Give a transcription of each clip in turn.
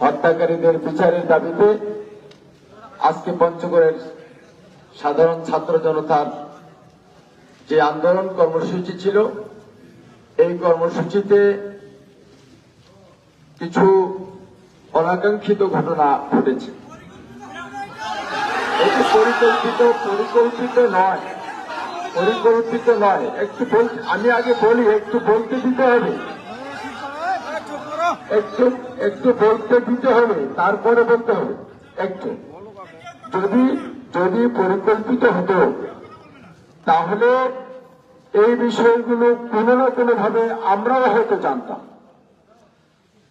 হত্যাকারীদের বিচারের দাবিতে আজকে পঞ্চগড়ের সাধারণ ছাত্র জনতার যে আন্দোলন কর্মসূচি ছিল, এই কর্মসূচিতে কিছু অনাকাঙ্ক্ষিত ঘটনা ঘটেছে। এটি পরিকল্পিত পরিকল্পিত নয়। পরিকল্পিত নয়। একটু আমি আগে বলি, একটু বলতে দিতে হবে। একটু একটু বলতে দিতে হবে, তারপরে বলতে হবে। একটু। যদি যদি পরিকল্পিত হতো, তাহলে এই বিষয়গুলো কোনো না কোনো ভাবে আমরাও হয়তো জানতাম।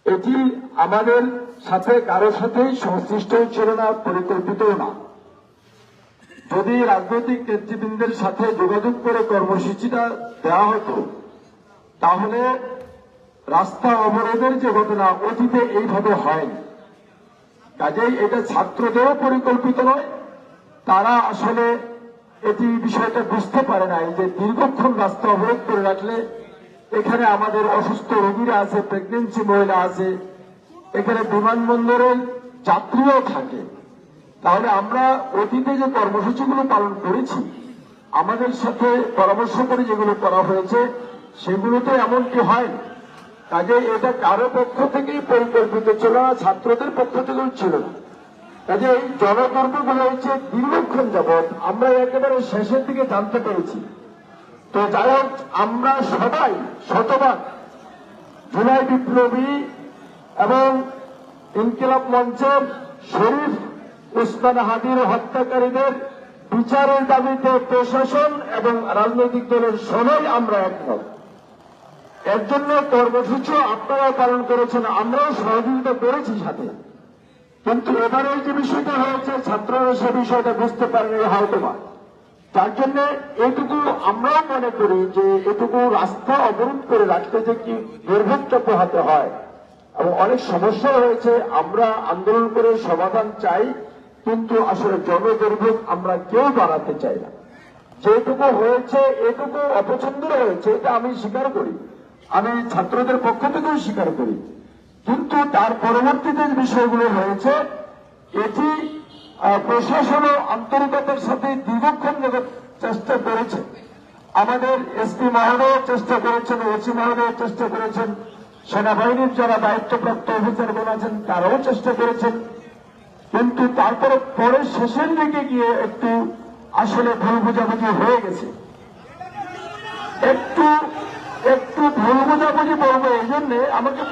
এটি আমাদের সাথে কারও সাথেই সংশ্লিষ্ট ছিল না পরিকল্পিতও না। যদি রাজনৈতিক নেতৃবৃন্দের সাথে যোগাযোগ করে কর্মসূচিটা দেওয়া হতো, তাহলে রাস্তা অবরোধের যে ঘটনা, অতীতে এইভাবে হয়নি। কাজেই এটা ছাত্রদেরও পরিকল্পিত নয়। তারা আসলে এটি বিষয়টা বুঝতে পারে নাই যে দীর্ঘক্ষণ রাস্তা অবরোধ করে রাখলে এখানে আমাদের অসুস্থ রোগীরা আছে প্রেগনেন্সি মহিলা আছে, এখানে বিমানবন্দরের যাত্রীও থাকে। তাহলে আমরা অতীতে যে কর্মসূচিগুলো পালন করেছি, আমাদের সাথে পরামর্শ করে যেগুলো করা হয়েছে, সেগুলোতে এমনটি হয় কাজে এটা কারও পক্ষ থেকেই পরিকল্পিত ছিল না, ছাত্রদের পক্ষ থেকেও ছিল না। কাজে এই জনকর্মগুলো হচ্ছে দীর্ঘক্ষণ যাবৎ আমরা একেবারে শেষের দিকে জানতে পেরেছি। তো যাই আমরা সবাই শতভাগ জুলাই বিপ্লবী এবং ইনকিলাব মঞ্চের শরীফ উসমান হাদির হত্যাকারীদের বিচারের দাবিতে প্রশাসন এবং রাজনৈতিক দলের সবাই আমরা একমত। এর জন্য কর্মসূচি আপনারাও পালন করেছেন, আমরাও সহযোগিতা করেছি সাথে। কিন্তু এবারে যে বিষয়টা হয়েছে, ছাত্ররা সে বিষয়টা বুঝতে পারেনি হয়তো বা তার জন্য এটুকু আমরাও মনে করি যে এটুকু রাস্তা অবরোধ করে রাখতে যে কি দুর্ভোগটা পোহাতে হয় এবং অনেক সমস্যা হয়েছে আমরা আন্দোলন করে সমাধান চাই, কিন্তু আসলে জনদুর্ভোগ আমরা কেউ বাড়াতে চাই না। যেটুকু হয়েছে, এটুকু অপছন্দ হয়েছে, এটা আমি স্বীকার করি। আমি ছাত্রদের পক্ষ থেকেও স্বীকার করি। কিন্তু তার পরবর্তীতে যে বিষয়গুলো হয়েছে এটি প্রশাসন ও আন্তরিকতার সাথে দীর্ঘক্ষণ চেষ্টা করেছে। আমাদের এসপি মহোদয় চেষ্টা করেছেন, ওসি মহোদয় চেষ্টা করেছেন, সেনাবাহিনীর যারা দায়িত্বপ্রাপ্ত অফিসারগণ আছেন, তারাও চেষ্টা করেছেন। কিন্তু তারপরে, পরে শেষের দিকে গিয়ে একটু আসলে ভুল বোঝাবুঝি হয়ে গেছে। একটু আমাকে